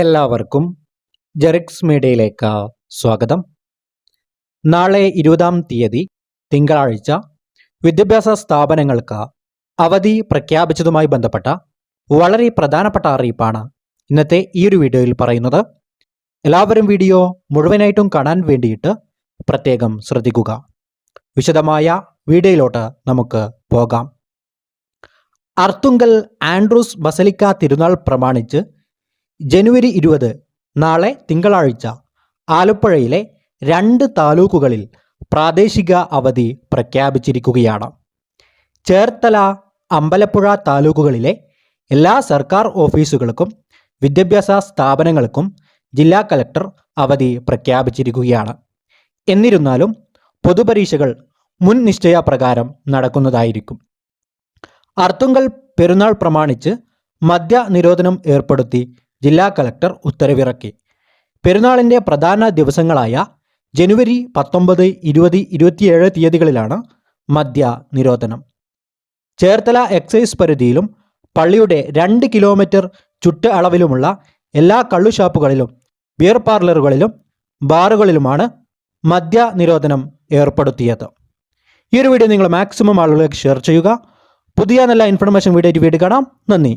എല്ലാവർക്കും ജെറിക്സ് മീഡിയയിലേക്ക് സ്വാഗതം. നാളെ ഇരുപതാം തീയതി തിങ്കളാഴ്ച വിദ്യാഭ്യാസ സ്ഥാപനങ്ങൾക്ക് അവധി പ്രഖ്യാപിച്ചതുമായി ബന്ധപ്പെട്ട വളരെ പ്രധാനപ്പെട്ട അറിയിപ്പാണ് ഇന്നത്തെ ഈ ഒരു വീഡിയോയിൽ പറയുന്നത്. എല്ലാവരും വീഡിയോ മുഴുവനായിട്ടും കാണാൻ വേണ്ടിയിട്ട് പ്രത്യേകം ശ്രദ്ധിക്കുക. വിശദമായ വീഡിയോയിലോട്ട് നമുക്ക് പോകാം. അർത്തുങ്കൽ ആൻഡ്രൂസ് ബസലിക്ക തിരുനാൾ പ്രമാണിച്ച് ജനുവരി ഇരുപത് നാളെ തിങ്കളാഴ്ച ആലപ്പുഴയിലെ രണ്ട് താലൂക്കുകളിൽ പ്രാദേശിക അവധി പ്രഖ്യാപിച്ചിരിക്കുകയാണ്. ചേർത്തല അമ്പലപ്പുഴ താലൂക്കുകളിലെ എല്ലാ സർക്കാർ ഓഫീസുകൾക്കും വിദ്യാഭ്യാസ സ്ഥാപനങ്ങൾക്കും ജില്ലാ കലക്ടർ അവധി പ്രഖ്യാപിച്ചിരിക്കുകയാണ്. എന്നിരുന്നാലും പൊതുപരീക്ഷകൾ മുൻ നിശ്ചയ പ്രകാരം നടക്കുന്നതായിരിക്കും. അർത്തുങ്കൽ പെരുന്നാൾ പ്രമാണിച്ച് മദ്യ നിരോധനം ഏർപ്പെടുത്തി ജില്ലാ കളക്ടർ ഉത്തരവിറക്കി. പെരുന്നാളിന്റെ പ്രധാന ദിവസങ്ങളായ ജനുവരി പത്തൊമ്പത് ഇരുപത് ഇരുപത്തിയേഴ് തീയതികളിലാണ് മദ്യ നിരോധനം. ചേർത്തല എക്സൈസ് പരിധിയിലും പള്ളിയുടെ രണ്ട് കിലോമീറ്റർ ചുറ്റ അളവിലുമുള്ള എല്ലാ കള്ളുഷാപ്പുകളിലും ബിയർ പാർലറുകളിലും ബാറുകളിലുമാണ് മദ്യ നിരോധനം ഏർപ്പെടുത്തിയത്. ഈ ഒരു വീഡിയോ നിങ്ങൾ മാക്സിമം ആളുകളിലേക്ക് ഷെയർ ചെയ്യുക. പുതിയ നല്ല ഇൻഫർമേഷൻ വീഡിയോ വീട് കാണാം. നന്ദി.